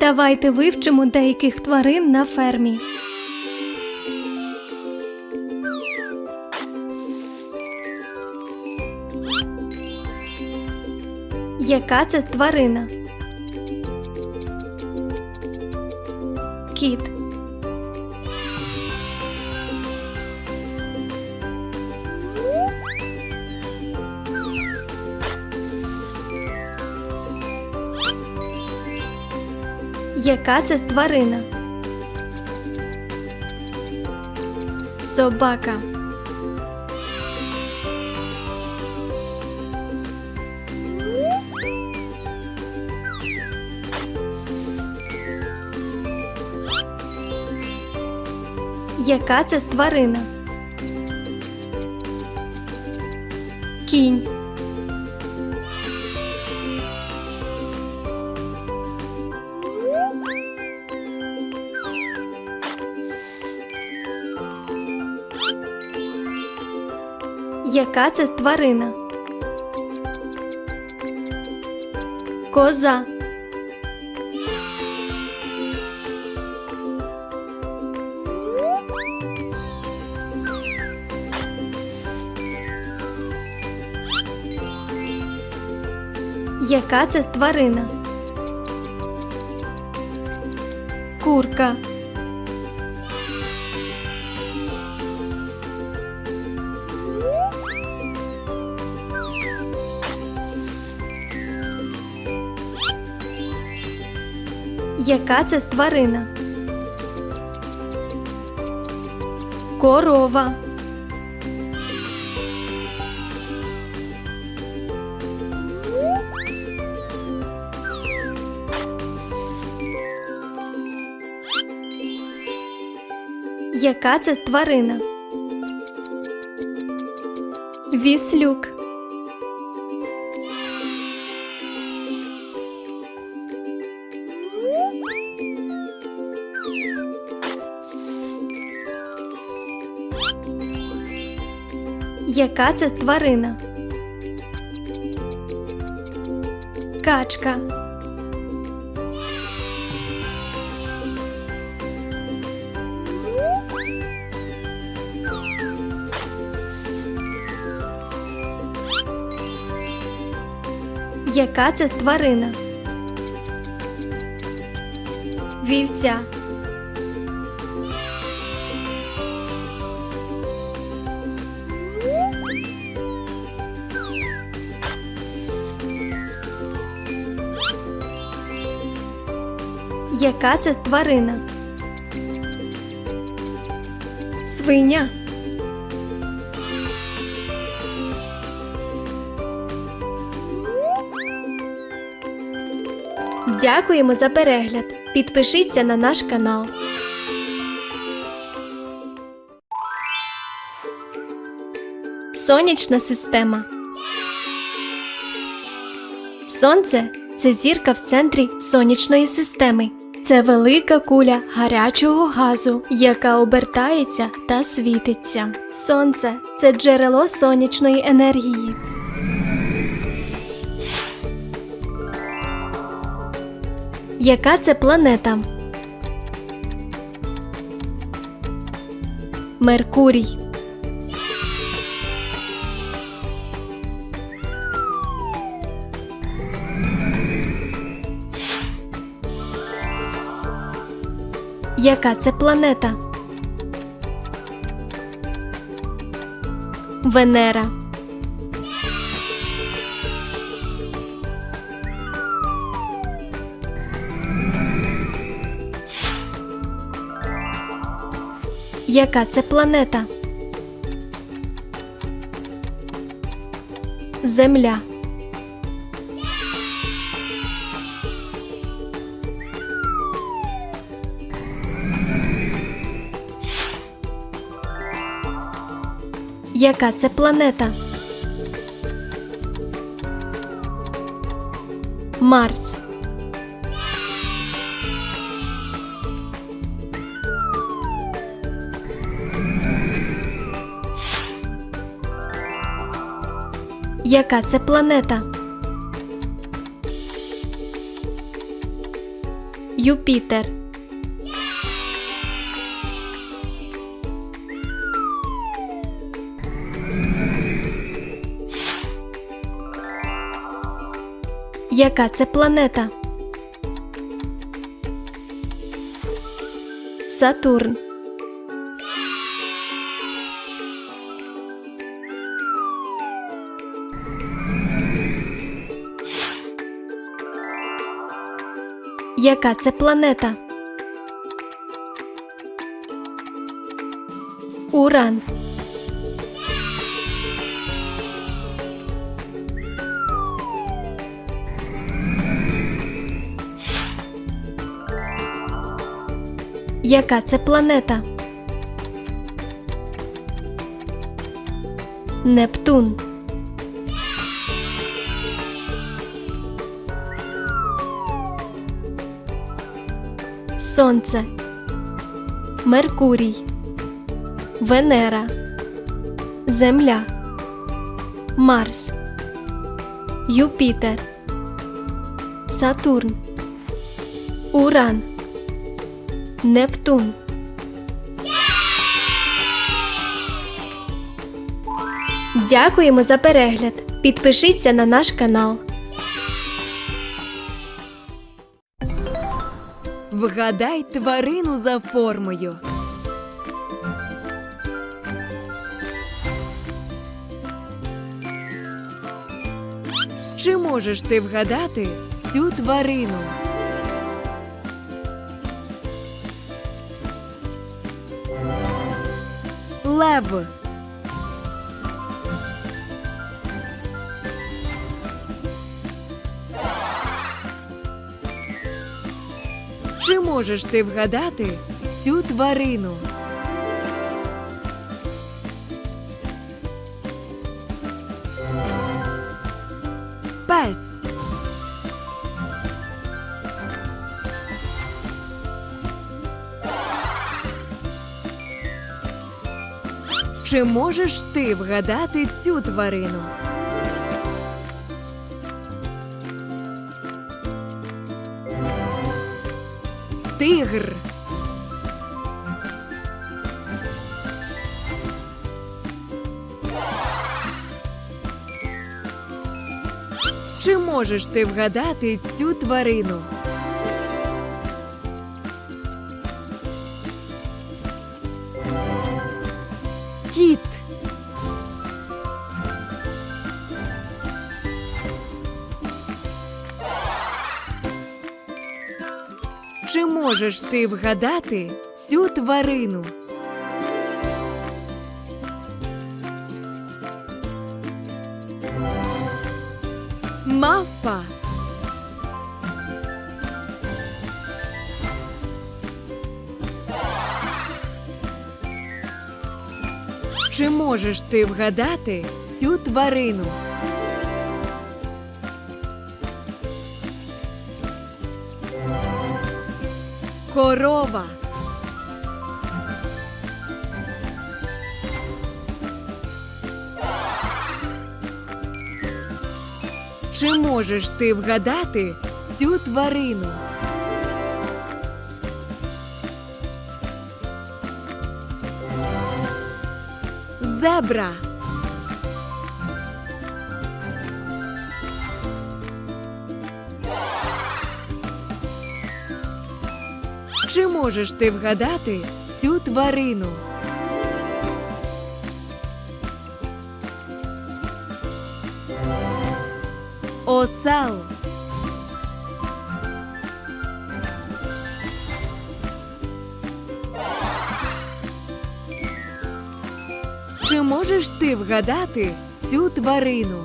Давайте вивчимо деяких тварин на фермі. Яка це тварина? Кіт. Яка це тварина? Собака. Яка це тварина? Кінь. Яка це тварина? Коза. Яка це тварина? Курка. Яка це тварина? Корова. Яка це тварина? Віслюк. Яка це тварина? Качка. Яка це тварина? Вівця. Яка це тварина? Свиня. Дякуємо за перегляд. Підпишіться на наш канал. Сонячна система. Сонце це зірка в центрі сонячної системи. Це велика куля гарячого газу, яка обертається та світиться. Сонце це джерело сонячної енергії. Яка це планета? Меркурій. Яка це планета? Венера. Яка це планета? Земля. Яка це планета? Марс. Яка це планета? Юпітер. Яка це планета? Сатурн. Яка це планета? Уран. Яка це планета? Нептун. Сонце. Меркурій. Венера. Земля. Марс. Юпітер. Сатурн. Уран. Нептун. Дякуємо за перегляд. Підпишіться на наш канал. Вгадай тварину за формою. Чи можеш ти вгадати цю тварину? Лев. Чи можеш ти вгадати цю тварину? Чи можеш ти вгадати цю тварину? Тигр. Чи можеш ти вгадати цю тварину? Чи можеш ти вгадати цю тварину? Мавпа. Чи можеш ти вгадати цю тварину? Корова. Чи можеш ти вгадати цю тварину? Зебра. Чи можеш ти вгадати цю тварину? Осел. Чи можеш ти вгадати цю тварину?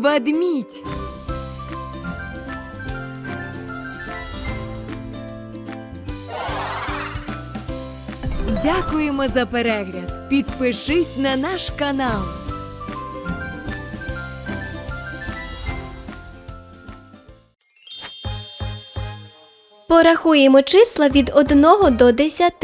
Ведмідь. Дякуємо за перегляд. Підпишись на наш канал. Порахуємо числа від 1 до 10.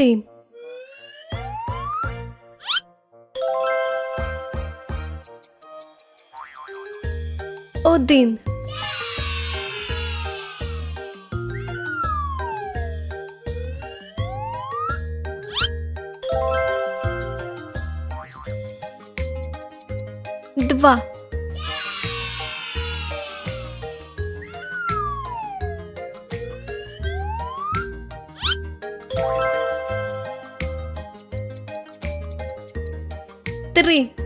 Один. Два. Три.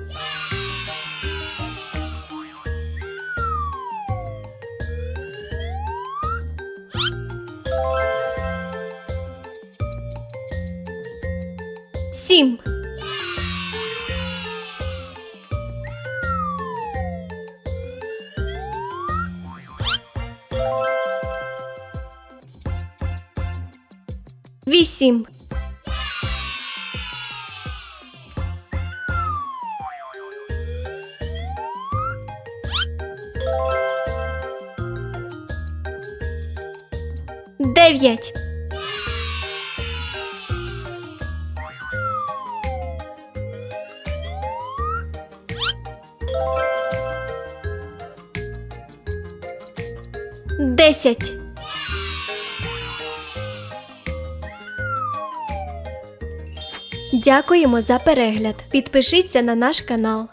Сім. Вісім. Дев'ять. Десять. Дякуємо за перегляд. Підпишіться на наш канал.